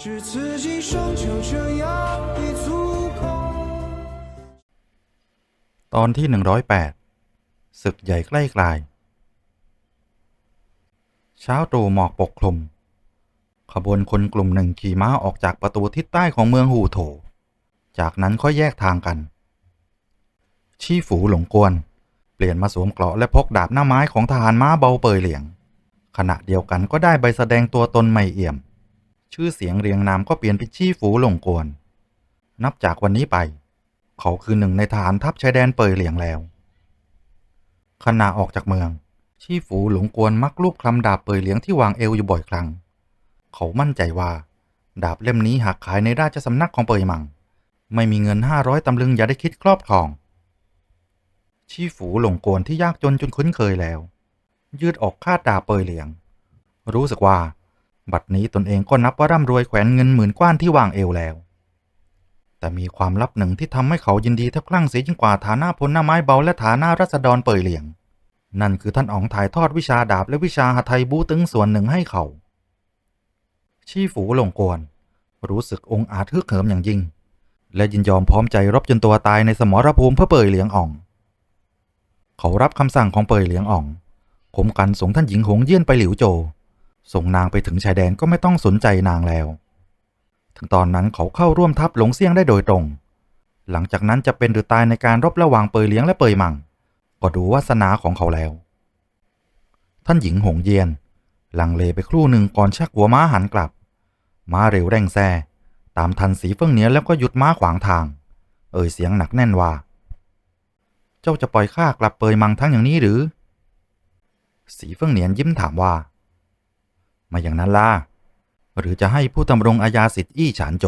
只此一生就这样已足够。 ตอนที่หนึ่งร้อยแปดศึกใหญ่ใกล้กลาย เช้าตรู่หมอกปกคลุม ขบวนคนกลุ่มหนึ่งขี่ม้าออกจากประตูทิศใต้ของเมืองหูโถ จากนั้นค่อยแยกทางกัน ชี่ฝูหลงกวน เปลี่ยนมาสวมเกราะและพกดาบหน้าไม้ของทหารม้าเบาเปยเหลียง ขณะเดียวกันก็ได้ใบแสดงตัวตนใหม่เอี่ยม ชื่อเสียงเรียงนามก็เปลี่ยนเป็นชี่ฝูหลงกวน นับจากวันนี้ไป เขาคือหนึ่งในฐานทัพชายแดนเปยเหลียงแล้ว ขณะออกจากเมือง ชี่ฝูหลงกวนมักลูบคลำดาบเปยเหลียงที่วางเอวอยู่บ่อยครั้ง เขามั่นใจว่า ดาบเล่มนี้หากขายในราชสำนักของเปยมัง ไม่มีเงินห้าร้อยตำลึงอย่าได้คิดครอบครอง ชี่ฝูหลงกวนที่ยากจนจนคุ้นเคยแล้ว ยืดออกคาดดาบเปยเหลียง รู้สึกว่า บัดนี้ตนเองก็นับว่าร่ำรวยแขวนเงินหมื่นกว้านที่วางเอวแล้ว แต่มีความลับหนึ่งที่ทำให้เขายินดีแทบคลั่งเสียยิ่งกว่าฐานะพลหน้าไม้เบาและฐานะรัษฎรเปยเหลียง นั่นคือท่านอ๋องถ่ายทอดวิชาดาบและวิชาหทัยบูตึงส่วนหนึ่งให้เขา ชี่ฝูหลงกวนรู้สึกองอาจฮึกเหิมอย่างยิ่ง และยินยอมพร้อมใจรบจนตัวตายในสมรภูมิเพื่อเปยเหลียงอ่อง เขารับคำสั่งของเปยเหลียงอ่องขมกันส่งท่านหญิงหงเยี่นไปหลิวโจ ส่งนางไปถึงชายแดนก็ไม่ต้องสนใจนางแล้ว ถึงตอนนั้นเขาเข้าร่วมทัพหลงเซี่ยงได้โดยตรง หลังจากนั้นจะเป็นหรือตายในการรบระหว่างเปยเลี้ยงและเปยมัง ก็ดูวาสนาของเขาแล้ว ท่านหญิงหงเยียน ลังเลไปครู่หนึ่งก่อนชักหัวม้าหันกลับ ม้าเร็วแรงแซ่ตามทันสีเฟิ่งเหนียนแล้วก็หยุดม้าขวางทาง เอ่ยเสียงหนักแน่นว่า เจ้าจะปล่อยข้ากลับเปยมังทั้งอย่างนี้หรือ สีเฟิ่งเหนียนยิ้มถามว่า มาอย่างนั้นล่ะ หรือจะให้ผู้ดำรงอาญาสิทธิ์อี้ฉานโจ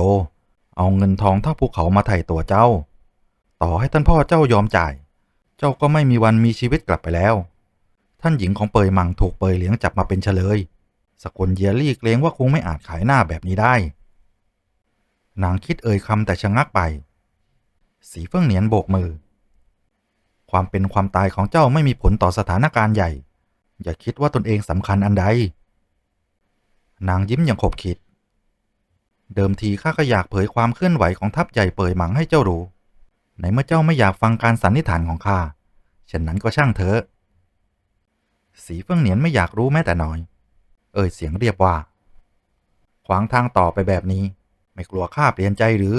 เอาเงินทองเท่าภูเขามาไถ่ตัวเจ้า ต่อให้ท่านพ่อเจ้ายอมจ่าย เจ้าก็ไม่มีวันมีชีวิตกลับไปแล้ว ท่านหญิงของเปยมังถูกเปยเลี้ยงจับมาเป็นเฉลย สกุลเยียรี่เกรงว่าคงไม่อาจขายหน้าแบบนี้ได้ นางคิดเอ่ยคำแต่ชะงักไป สีเฟื่องเหนียนโบกมือ ความเป็นความตายของเจ้าไม่มีผลต่อสถานการณ์ใหญ่ อย่าคิดว่าตนเองสำคัญอันใด นางยิ้มอย่างขบคิด เดิมทีข้าก็อยากเผยความเคลื่อนไหวของทัพใหญ่เปยหมังให้เจ้ารู้ในเมื่อเจ้าไม่อยากฟังการสันนิษฐานของข้าเช่นนั้นก็ช่างเถอะ สีเฟื่องเหนียนไม่อยากรู้แม้แต่น้อย เอ่ยเสียงเรียบว่า ขวางทางต่อไปแบบนี้ ไม่กลัวข้าเปลี่ยนใจหรือ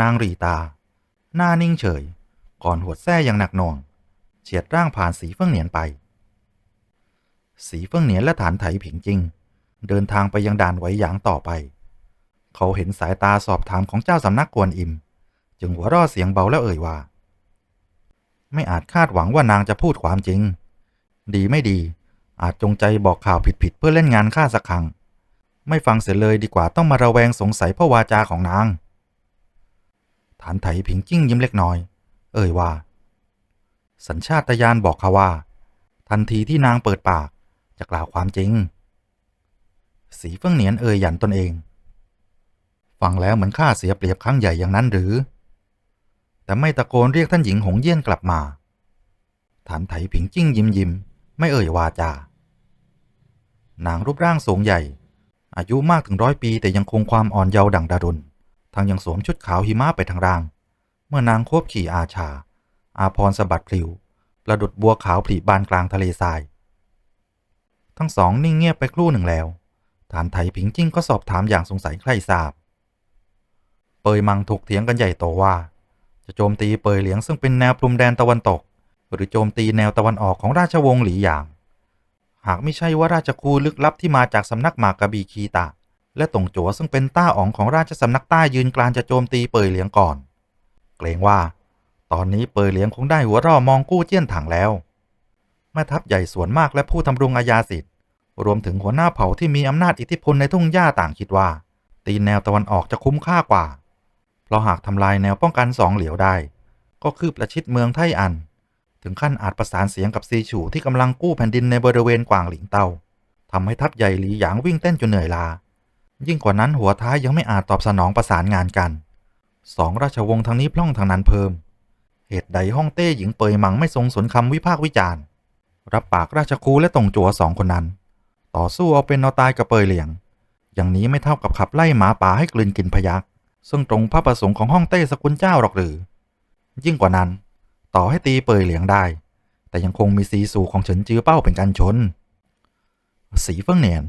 นางรีตา หน้านิ่งเฉย ก่อนหวดแส้อย่างหนักหน่วง เฉียดร่างผ่านสีเฟื่องเหนียนไป สีเฟื่องเหนียนและฐานไถผิงจริง เดินทางไปยังด่านไหวหยางต่อไป เขาเห็นสายตาสอบถามของเจ้าสำนักกวนอิม จึงหัวร่อเสียงเบาแล้วเอ่ยว่า ไม่อาจคาดหวังว่านางจะพูดความจริง ดีไม่ดี อาจจงใจบอกข่าวผิดๆเพื่อเล่นงานข้าสักครั้งไม่ฟังเสียเลยดีกว่าต้องมาระแวงสงสัยพราะวาจาของนาง ฐานไถผิงจิ้งยิ้มเล็กน้อย เอ่ยว่า สัญชาตญาณบอกเขาว่า ทันทีที่นางเปิดปาก จะกล่าวความจริง สีเฟื่องเหนียนเอ่ยหยันตนเอง ฟังแล้วเหมือนข้าเสียเปรียบครั้งใหญ่อย่างนั้นหรือ แต่ไม่ตะโกนเรียกท่านหญิงหงเยี่ยนกลับมาฐานไถผิงจิ้งยิ้มยิ้มไม่เอ่ยวาจา นางรูปร่างสูงใหญ่ อายุมากถึงร้อยปีแต่ยังคงความอ่อนเยาว์ดั่งดารุณทั้งยังสวมชุดขาวหิมะไปทางราง เมื่อนางควบขี่อาชา อาพรสะบัดพลิว ประดุดบัวขาวผลิบานกลางทะเลทราย ทั้งสองนิ่งเงียบไปครู่หนึ่งแล้วฐานไถผิงจิ้งก็สอบถามอย่างสงสัยใครทราบ เปยมังถกเถียงกันใหญ่โตว่า จะโจมตีเปยเหลียงซึ่งเป็นแนวพรมแดนตะวันตก หรือโจมตีแนวตะวันออกของราชวงศ์หลีหยาง หากไม่ใช่ว่าราชคูลึกลับที่มาจากสำนักหมากกะบีคีตะ และตงจัวซึ่งเป็นต้าอ๋องของราชสำนักใต้ยืนกลานจะโจมตีเปยเหลียงก่อน เกรงว่า ตอนนี้เปยเหลียงคงได้หัวร่อมองกู้เจี้ยนถังแล้วแม่ทัพใหญ่ส่วนมากและผู้ทำรงอาญาสิทธิ รวมถึงหัวหน้าเผ่าที่มีอำนาจอิทธิพลในทุ่งหญ้าต่างคิดว่า ตีแนวตะวันออกจะคุ้มค่ากว่า เพราะหากทำลายแนวป้องกันสองเหลียวได้ ก็คือประชิดเมืองไทอัน ถึงขั้นอาจประสานเสียงกับซีฉูที่กำลังกู้แผ่นดินในบริเวณกวางหลิงเตาทำให้ทัพใหญ่หลีหยางวิ่งเต้นจนเหนื่อยลา ยิ่งกว่านั้นหัวท้ายยังไม่อาจตอบสนองประสานงานกันสองราชวงศ์ทางนี้พล่องทางนั้นเพิ่ม เหตุใดฮ่องเต้หญิงเปยมังไม่ทรงสนคำวิพากษ์วิจารณ์ รับปากราชครูและตงจัวสองคนนั้น ต่อสู้เอาเป็นเอาตายกับเปยเหลียง อย่างนี้ไม่เท่ากับขับไล่หมาป่าให้กลืนกินพยักซึ่งตรงพระประสงค์ของห้องเต้สกุลเจ้าหรอกหรือ ยิ่งกว่านั้น ต่อให้ตีเปยเหลียงได้ แต่ยังคงมีสีสู่ของเฉินจือเป้าเป็นกันชน สีเฟิงเหนียน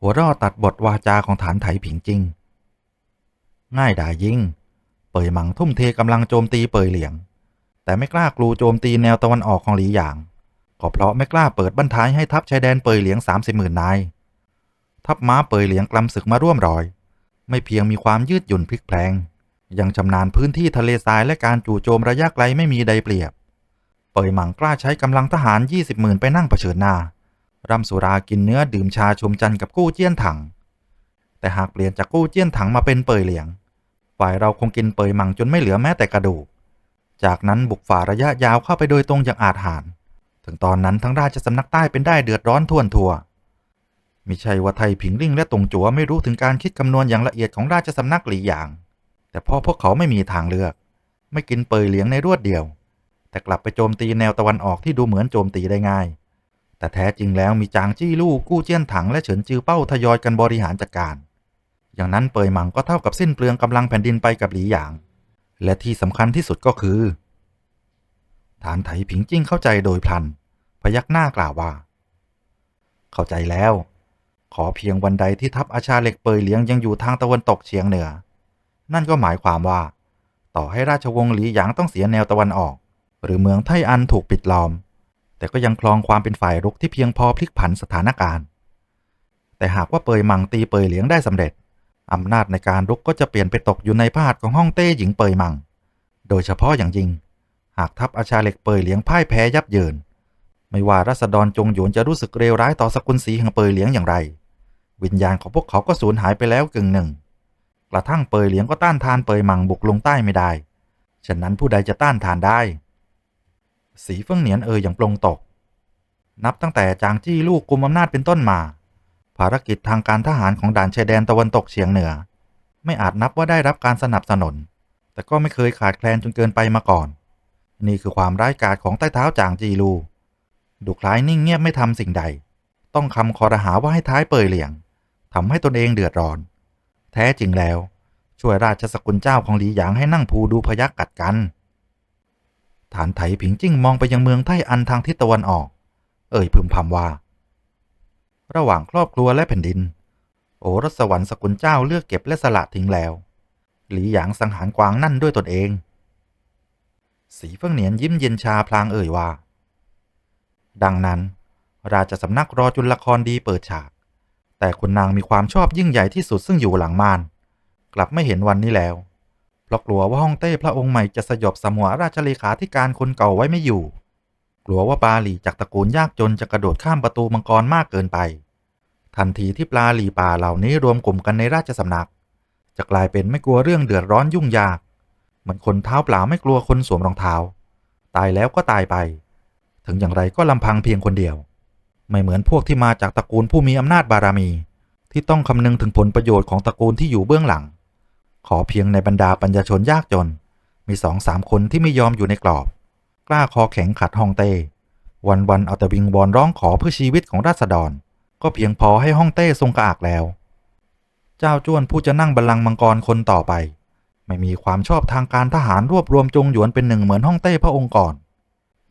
หัวรอตัดบทวาจาของฐานไถผิงจริง ง่ายดายยิ่ง เปยหมังทุ่มเทกำลังโจมตีเปยเหลียง แต่ไม่กล้ากลูโจมตีแนวตะวันออกของหลีหยาง ก็เพราะไม่กล้าเปิดบรรทายให้ทัพชายแดนเปยเหลียงสามสิบหมื่นนาย ทัพม้าเปยเหลียงกลำศึกมาร่วมรอย ไม่เพียงมีความยืดหยุ่นพลิกแพลง ยังชำนาญพื้นที่ทะเลทรายและการจู่โจมระยะไกลไม่มีใดเปรียบ เปยหมังกล้าใช้กำลังทหาร 20หมื่นไปนั่งเผชิญหน้าร่ำสุรากินเนื้อดื่มชาชมจันทร์กับกู้เจี้ยนถัง แต่หากเปลี่ยนจากกู้เจี้ยนถังมาเป็นเปยเหลียง ฝ่ายเราคงกินเปยหมังจนไม่เหลือแม้แต่กระดูก จากนั้นบุกฝ่าระยะยาวเข้าไปโดยตรงอย่างอาจหาร ถึงตอนนั้นทั้งราชสำนักใต้เป็นได้เดือดร้อนท่วนทัวมิใช่ว่าไทยผิงลิ่งและตงจัวไม่รู้ถึงการคิดคำนวณอย่างละเอียดของราชสำนักหลีหยาง แต่เพราะพวกเขาไม่มีทางเลือก ไม่กินเปยเหลียงในรวดเดียว แต่กลับไปโจมตีแนวตะวันออกที่ดูเหมือนโจมตีได้ง่าย แต่แท้จริงแล้วมีจางจี้ลู่กู้เจี้ยนถังและเฉินจือเป้าทยอยกันบริหารจัดการ อย่างนั้นเปยหมังก็เท่ากับสิ้นเปลืองกำลังแผ่นดินไปกับหลีหยาง และที่สำคัญที่สุดก็คือ ฐานไถผิงจิ้งเข้าใจโดยพลัน พยักหน้ากล่าวว่า เข้าใจแล้ว ขอเพียงวันใดที่ทัพอาชาเหล็กเปยเหลียงยังอยู่ทางตะวันตกเฉียงเหนือ นั่นก็หมายความว่า ต่อให้ราชวงศ์หลีหยางต้องเสียแนวตะวันออก หรือเมืองไทอันถูกปิดล้อม แต่ก็ยังคลองความเป็นฝ่ายรุกที่เพียงพอพลิกผันสถานการณ์ แต่หากว่าเปยมังตีเปยเหลียงได้สำเร็จอำนาจในการรุกก็จะเปลี่ยนไปตกอยู่ในพระหัตถ์ของห้องเต้หญิงเปยมัง โดยเฉพาะอย่างยิ่ง หากทัพอาชาเหล็กเปยเหลียงพ่ายแพ้ยับเยิน ไม่ว่ารัษฎรจงหยวนจะรู้สึกเลวร้ายต่อสกุลสีแห่งเปยเหลียงอย่างไร วิญญาณของพวกเขาก็สูญหายไปแล้วกึ่งหนึ่ง กระทั่งเปยเหลียงก็ต้านทานเปยมังบุกลงใต้ไม่ได้ ฉะนั้นผู้ใดจะต้านทานได้ สีเฟิงเหนียนเอ่ยอย่างปลงตก นับตั้งแต่จางจี้ลูกกุมอำนาจเป็นต้นมา ภารกิจทางการทหารของด่านชายแดนตะวันตกเฉียงเหนือ ไม่อาจนับว่าได้รับการสนับสนุน แต่ก็ไม่เคยขาดแคลนจนเกินไปมาก่อน นี่คือความร้ายกาจของใต้เท้าจางจีลู ดูคล้ายนิ่งเงียบไม่ทำสิ่งใด ต้องคำคอรหาว่าให้ท้ายเปยเหลียงทำให้ตนเองเดือดร้อน แท้จริงแล้ว ช่วยราชสกุลเจ้าของหลีหยางให้นั่งภูดูพยักกัดกัน ฐานไถผิงจิ้งมองไปยังเมืองไทอันทางทิศตะวันออก เอ่ยพึมพำว่า ระหว่างครอบครัวและแผ่นดิน โอรสวรรค์สกุลเจ้าเลือกเก็บและสละทิ้งแล้ว หลีหยางสังหารกวางนั่นด้วยตนเอง สีเฟิงเหนียนยิ้มเย็นชาพลางเอ่ยว่า ดังนั้น ราชสำนักรอจุลละครดีเปิดฉาก แต่คุณนางมีความชอบยิ่งใหญ่ที่สุดซึ่งอยู่หลังม่าน กลับไม่เห็นวันนี้แล้ว เพราะกลัวว่าฮ่องเต้พระองค์ใหม่จะสยบสมัวราชเลขาธิการคนเก่าไว้ไม่อยู่ กลัวว่าปาหลีจากตระกูลยากจนจะกระโดดข้ามประตูมังกรมากเกินไป ทันทีที่ปลาหลีป่าเหล่านี้รวมกลุ่มกันในราชสำนัก จะกลายเป็นไม่กลัวเรื่องเดือดร้อนยุ่งยาก เหมือนคนเท้าเปล่าไม่กลัวคนสวมรองเท้า ตายแล้วก็ตายไป ถึงอย่างไรก็ลำพังเพียงคนเดียว ไม่เหมือนพวกที่มาจากตระกูลผู้มีอำนาจบารามี ที่ต้องคำนึงถึงผลประโยชน์ของตระกูลที่อยู่เบื้องหลัง ขอเพียงในบรรดาปัญญาชนยากจน มีสองสามคนที่ไม่ยอมอยู่ในกรอบ กล้าคอแข็งขัดฮ่องเต้ วันวันๆเอาแต่วิงวอนร้องขอเพื่อชีวิตของราษฎร ก็เพียงพอให้ฮ่องเต้ทรงกระอักแล้ว เจ้าจ้วนผู้จะนั่งบัลลังก์มังกรคนต่อไป ไม่มีความชอบทางการทหารรวบรวมจงหยวนเป็นหนึ่งเหมือนฮ่องเต้พระองค์ก่อน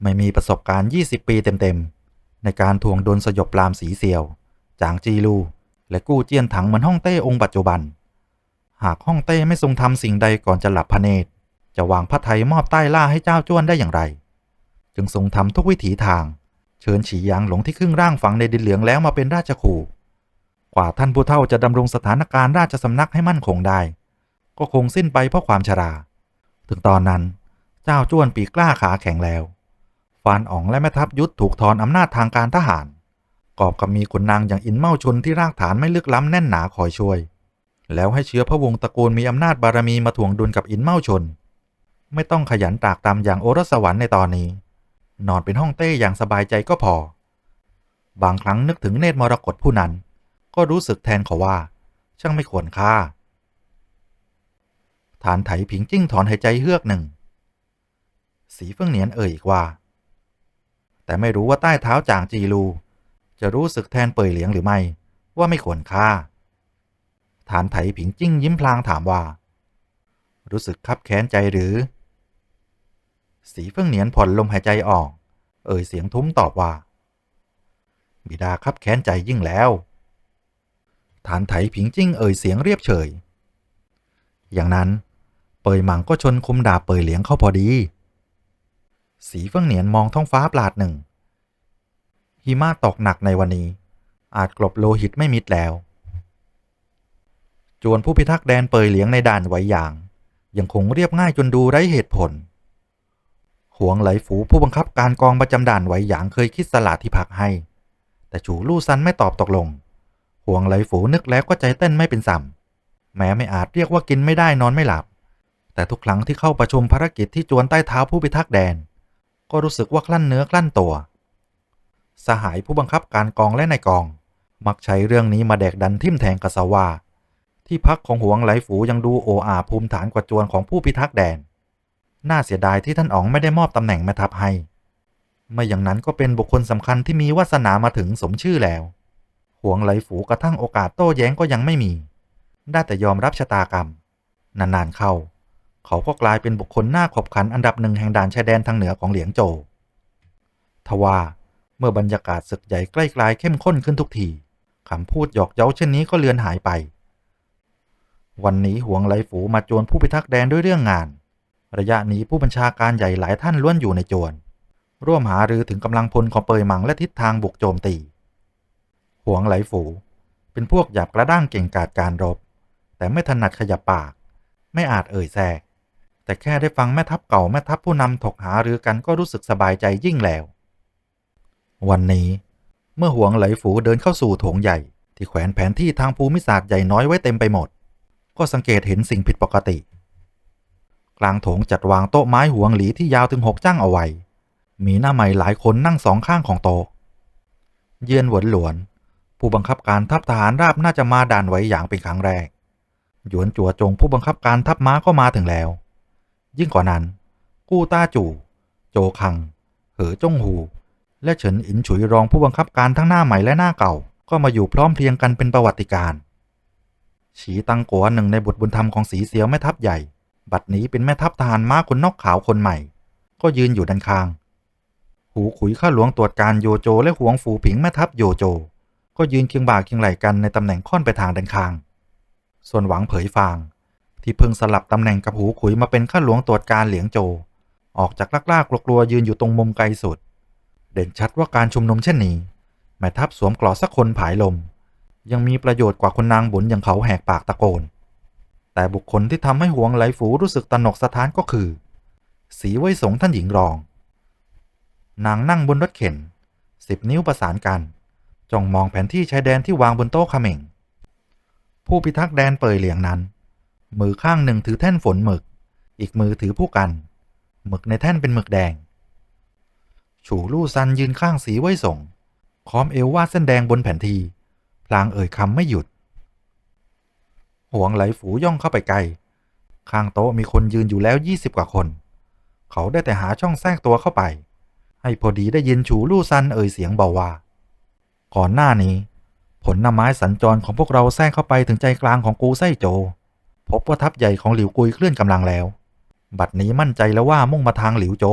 ไม่มีประสบการณ์ 20 ปีเต็มๆ ในการทวงดนสยบปรามสีเซียว จางจีลูและกู้เจียนถังเหมือนฮ่องเต้องค์ปัจจุบัน หากฮ่องเต้ไม่ทรงทำสิ่งใดก่อนจะหลับพระเนตร จะวางพระไทยมอบใต้ล่าให้เจ้าจ้วนได้อย่างไร จึงทรงทำทุกวิถีทาง เชิญฉีหยางหลงที่ครึ่งร่างฝังในดินเหลืองแล้วมาเป็นราชคู่กว่าท่านผู้เฒ่าจะดำรงสถานการณ์ราชสำนักให้มั่นคงได้ ก็คงสิ้นไปเพราะความชรา ถึงตอนนั้นเจ้าจ้วนปีกล้าขาแข็งแล้วานอ๋องและแม่ทัพยุทธถูกถอนอำนาจทางการทหาร กอบกับมีขุนนางอย่างอินเมาชนที่รากฐานไม่ลึกล้ำแน่นหนาคอยช่วย แล้วให้เชื้อพระวงศ์ตระกูลมีอำนาจบารมีมาถ่วงดุลกับอินเมาชน ไม่ต้องขยันตากตำอย่างโอรสสวรรค์ในตอนนี้ นอนเป็นห้องเต้อย่างสบายใจก็พอ บางครั้งนึกถึงเนตรมรกตผู้นั้น ก็รู้สึกแทนเขาว่า ช่างไม่ควรค่าฐานไถผิงจิ้งถอนหายใจเฮือกหนึ่ง สีเฟื่องเหนียนเอ่ยอีกว่า แต่ไม่รู้ว่าใต้เท้าจางจีลูจะรู้สึกแทนเปยเหลียงหรือไม่ ว่าไม่ควรค่า ฐานไถผิงจิ้งยิ้มพลางถามว่า รู้สึกคับแค้นใจหรือ สีเฟิ่งเหนียนผ่อนลมหายใจออก เอ่ยเสียงทุ้มตอบว่า บิดาคับแค้นใจยิ่งแล้ว ฐานไถผิงจิ้งเอ่ยเสียงเรียบเฉย อย่างนั้นเปยหมังก็ชนคุมดาเปยเหลียงเข้าพอดี สีเฟิ่องเหนียนมองท้องฟ้าปลาดหนึ่ง หิมะตกหนักในวันนี้ อาจกลบโลหิตไม่มิดแล้ว จวนผู้พิทักษ์แดนเปยเหลียงในด่านไหวหยาง ยังคงเรียบง่ายจนดูไร้เหตุผลหวงไหลฝูผู้บังคับการกองประจำด่านไหวหยางเคยคิดสละที่พักให้ แต่ฉูลู่ซันไม่ตอบตกลง หวงไหลฝูนึกแล้วก็ใจเต้นไม่เป็นสัมแม้ไม่อาจเรียกว่ากินไม่ได้นอนไม่หลับ แต่ทุกครั้งที่เข้าประชุมภารกิจที่จวนใต้เท้าผู้พิทักษ์แดน ก็รู้สึกว่าคลั่นเนื้อคลั่นตัว สหายผู้บังคับการกองและนายกอง มักใช้เรื่องนี้มาแดกดันทิ่มแทงกษวาที่พักของหวงไหลฝูยังดูโออาภูมิฐานกว่าจวนของผู้พิทักษ์แดน น่าเสียดายที่ท่านอ๋องไม่ได้มอบตำแหน่งแม่ทัพให้ ไม่อย่างนั้นก็เป็นบุคคลสำคัญที่มีวาสนามาถึงสมชื่อแล้ว หวงไหลฝูกระทั่งโอกาสโต้แย้งก็ยังไม่มี ได้แต่ยอมรับชะตากรรม นานๆเข้า เขาก็กลายเป็นบุคคลหน้าขบขันอันดับหนึ่งแห่งด่านชายแดนทางเหนือของเหลียงโจวทว่าเมื่อบรรยากาศศึกใหญ่ใกล้กลายเข้มข้นขึ้นทุกทีคำพูดหยอกเย้าเช่นนี้ก็เลือนหายไป วันนี้หวงไหลฝูมาจวนผู้พิทักษ์แดนด้วยเรื่องงาน ระยะนี้ผู้บัญชาการใหญ่หลายท่านล้วนอยู่ในจวน ร่วมหารือถึงกำลังพลของเปยหมังและทิศทางบุกโจมตีหวงไหลฝู เป็นพวกหยาบกระด้างเก่งกาจการรบ แต่ไม่ถนัดขยับปาก ไม่อาจเอ่ยแทรก แต่แค่ได้ฟังแม่ทัพเก่าแม่ทัพผู้นำถกหารือกันก็รู้สึกสบายใจยิ่งแล้ว วันนี้ เมื่อหวงไหลฝูเดินเข้าสู่โถงใหญ่ ที่แขวนแผนที่ทางภูมิศาสตร์ใหญ่น้อยไว้เต็มไปหมด ก็สังเกตเห็นสิ่งผิดปกติ กลางโถงจัดวางโต๊ะไม้หวงหลีที่ยาวถึงหกจ้างเอาไว้ มีหน้าใหม่หลายคนนั่งสองข้างของโต๊ะ เยือนหวนหลวน ผู้บังคับการทัพทหารราบน่าจะมาด่านไว้อย่างเป็นครั้งแรกหยวนจัวจงผู้บังคับการทัพม้าก็มาถึงแล้ว ยิ่งกว่านั้น กู้ต้าจู่ โจคัง เหอจ้งหู และเฉินอินฉุยรองผู้บังคับการทั้งหน้าใหม่และหน้าเก่า ก็มาอยู่พร้อมเพรียงกันเป็นประวัติการฉีตังกัวหนึ่งในบุตรบุญธรรมของสีเสียวแม่ทัพใหญ่ บัดนี้เป็นแม่ทัพทหารม้าคนนอกขาวคนใหม่ ก็ยืนอยู่ด้านข้าง หูขุยข้าหลวงตรวจการโยโจและหวงฝูผิงแม่ทัพโยโจ ก็ยืนเคียงบ่าเคียงไหล่กันในตำแหน่งค่อนไปทางด้านข้าง ส่วนหวังเผยฟาง ที่เพิ่งสลับตำแหน่งกับหูขุยมาเป็นข้าหลวงตรวจการเหลียงโจ ออกจากลักลากกลัวๆยืนอยู่ตรงมุมไกลสุด เด่นชัดว่าการชุมนุมเช่นนี้ แม่ทัพสวมกลอสักคนผายลม ยังมีประโยชน์กว่าคนนางบุญอย่างเขาแหกปากตะโกน แต่บุคคลที่ทำให้หวงไหลฝูรู้สึกตนกสะท้านก็คือ สีไว้สงท่านหญิงรอง นางนั่งบนรถเข็นสิบนิ้วประสานกันจ้องมองแผนที่ชายแดนที่วางบนโต๊ะขม่งผู้พิทักษ์แดนเปยเหลียงนั้น มือข้างหนึ่งถือแท่นฝนหมึก อีกมือถือผู้กัน หมึกในแท่นเป็นหมึกแดง ฉูลู่ซันยืนข้างสีไว้ส่ง ค้อมเอววาดเส้นแดงบนแผ่นที พลางเอ่ยคำไม่หยุด หวงไหลฝูย่องเข้าไปไกล ข้างโต๊ะมีคนยืนอยู่แล้วยี่สิบกว่าคน เขาได้แต่หาช่องแทรกตัวเข้าไป ให้พอดีได้ยินฉูลู่ซันเอ่ยเสียงเบาว่าก่อนหน้านี้ ผลน้ำไม้สัญจรของพวกเราแทรกเข้าไปถึงใจกลางของกูไส้โจ พบว่าทัพใหญ่ของหลิวกุยเคลื่อนกำลังแล้ว บัดนี้มั่นใจแล้วว่ามุ่งมาทางหลิวโจ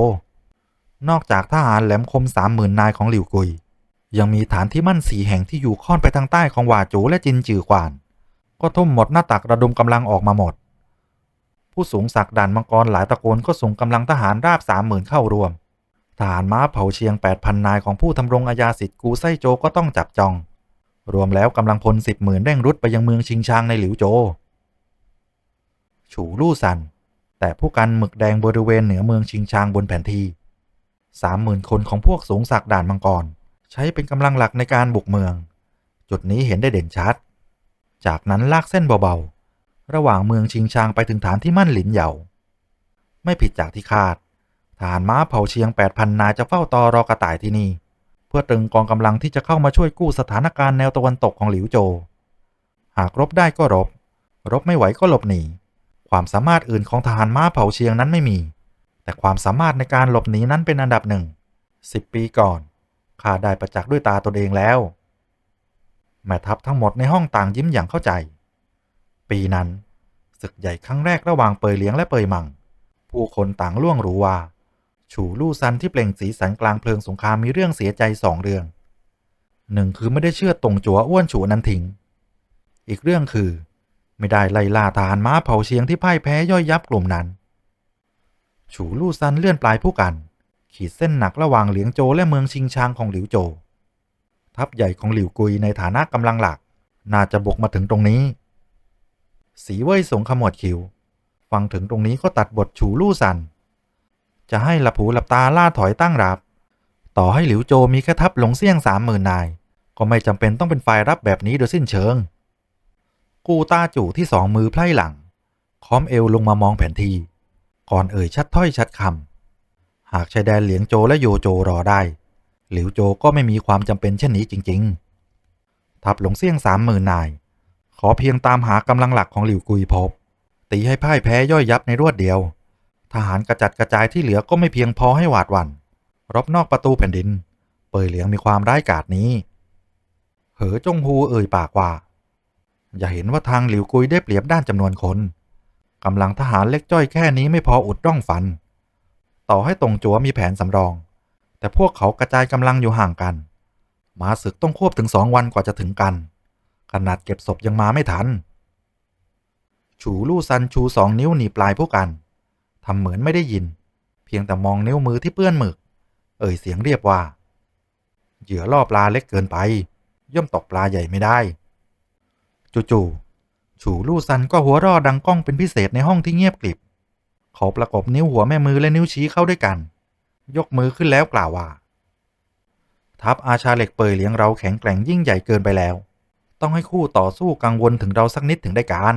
นอกจากทหารแหลมคมสามหมื่นนายของหลิวกุย ยังมีฐานที่มั่นสีแห่งที่อยู่ค่อนไปทางใต้ของหว่าจูและจินจือกวาน ก็ทุ่มหมดหน้าตักระดมกำลังออกมาหมด ผู้สูงศักดิ์ด่านมังกรหลายตะโกนก็ส่งกำลังทหารราบสามหมื่นเข้ารวมทหารม้าเผาเชียง 8,000 นายของผู้ทำรงอาญาสิทธิ์กูไส้โจก็ต้องจับจอง รวมแล้วกำลังพลสิบหมื่นเร่งรุดไปยังเมืองชิงชางในหลิวโจ ฉูลู่ซัน แต่ผู้กันหมึกแดงบริเวณเหนือเมืองชิงชางบนแผนที่สามหมื่นคนของพวกสูงศักดิ์ด่านมังกร ใช้เป็นกำลังหลักในการบุกเมือง จุดนี้เห็นได้เด่นชัด จากนั้นลากเส้นเบาๆ ระหว่างเมืองชิงชางไปถึงฐานที่มั่นหลินเหยาไม่ผิดจากที่คาดทหารม้าเผ่าเชียง 8,000 นายจะเฝ้าตอรอกระต่ายที่นี่ เพื่อตรึงกองกำลังที่จะเข้ามาช่วยกู้สถานการณ์แนวตะวันตกของหลิวโจ หากรบได้ก็รบ รบไม่ไหวก็หลบหนี ความสามารถอื่นของทหารม้าเผ่าเชียงนั้นไม่มี แต่ความสามารถในการหลบหนีนั้นเป็นอันดับหนึ่งสิบปีก่อนข้าได้ประจักษ์ด้วยตาตนเองแล้ว แม่ทัพทั้งหมดในห้องต่างยิ้มอย่างเข้าใจ ปีนั้นศึกใหญ่ครั้งแรกระหว่างเปยเลียงและเปยมัง ผู้คนต่างล่วงรู้ว่า ฉูลู่ซันที่เปล่งสีสันกลางเพลิงสงครามมีเรื่องเสียใจสองเรื่องหนึ่งคือไม่ได้เชื่อตรงจัวอ้วนฉูนั้นทิ้ง อีกเรื่องคือ ไม่ได้ไล่ล่าทหารม้าเผาเชียงที่พ่ายแพ้ย่อยยับกลุ่มนั้น ฉูลู่ซันเลื่อนปลายผู้กัน ขีดเส้นหนักระหว่างเหลียงโจและเมืองชิงชางของหลิวโจ ทัพใหญ่ของหลิวกุยในฐานะกำลังหลัก น่าจะบุกมาถึงตรงนี้ สีเว่ยสงขมวดคิ้วฟังถึงตรงนี้ก็ตัดบทฉูลู่ซัน จะให้หลับหูหลับตาล่าถอยตั้งรับ ต่อให้หลิวโจมีแค่ทัพหลงเซี่ยงสามหมื่นนาย ก็ไม่จำเป็นต้องเป็นฝ่ายรับแบบนี้โดยสิ้นเชิง กูต้าจู่ที่สองมือไพล่หลัง ค้อมเอวลงมามองแผนที่ ก่อนเอ่ยชัดถ้อยชัดคำหากชายแดนเหลียงโจและโยโจรอได้ หลิวโจก็ไม่มีความจำเป็นเช่นนี้จริง ๆ ทัพหลงเซี่ยงสามหมื่นนาย ขอเพียงตามหากำลังหลักของหลิวกุยพบ ตีให้พ่ายแพ้ย่อยยับในรวดเดียว ทหารกระจัดกระจายที่เหลือก็ไม่เพียงพอให้หวาดหวัน่นรอบนอกประตูแผ่นดิน เปยเหลียงมีความร้ายกาจนี้ เหอจงฮูเอ่ยปากว่า อย่าเห็นว่าทางหลิวกุยได้เปรียบด้านจำนวนคนกำลังทหารเล็กจ้อยแค่นี้ไม่พออุดร่องฟัน ต่อให้ตรงจัวมีแผนสำรอง แต่พวกเขากระจายกำลังอยู่ห่างกัน มาศึกต้องควบถึงสองวันกว่าจะถึงกัน ขนาดเก็บศพยังมาไม่ทัน ฉูลู่ซันชูสองนิ้วหนีปลายผู้กันทำเหมือนไม่ได้ยิน เพียงแต่มองนิ้วมือที่เปื้อนหมึก เอ่ยเสียงเรียบว่า เหยื่อล่อปลาเล็กเกินไป ย่อมตกปลาใหญ่ไม่ได้ จู่ๆ ฉูลู่ซันก็หัวร่อดังก้องเป็นพิเศษในห้องที่เงียบกริบ เขาประกบนิ้วหัวแม่มือและนิ้วชี้เข้าด้วยกัน ยกมือขึ้นแล้วกล่าวว่า ทัพอาชาเหล็กเปยเลี้ยงเราแข็งแกร่งยิ่งใหญ่เกินไปแล้ว ต้องให้คู่ต่อสู้กังวลถึงเราสักนิดถึงได้การ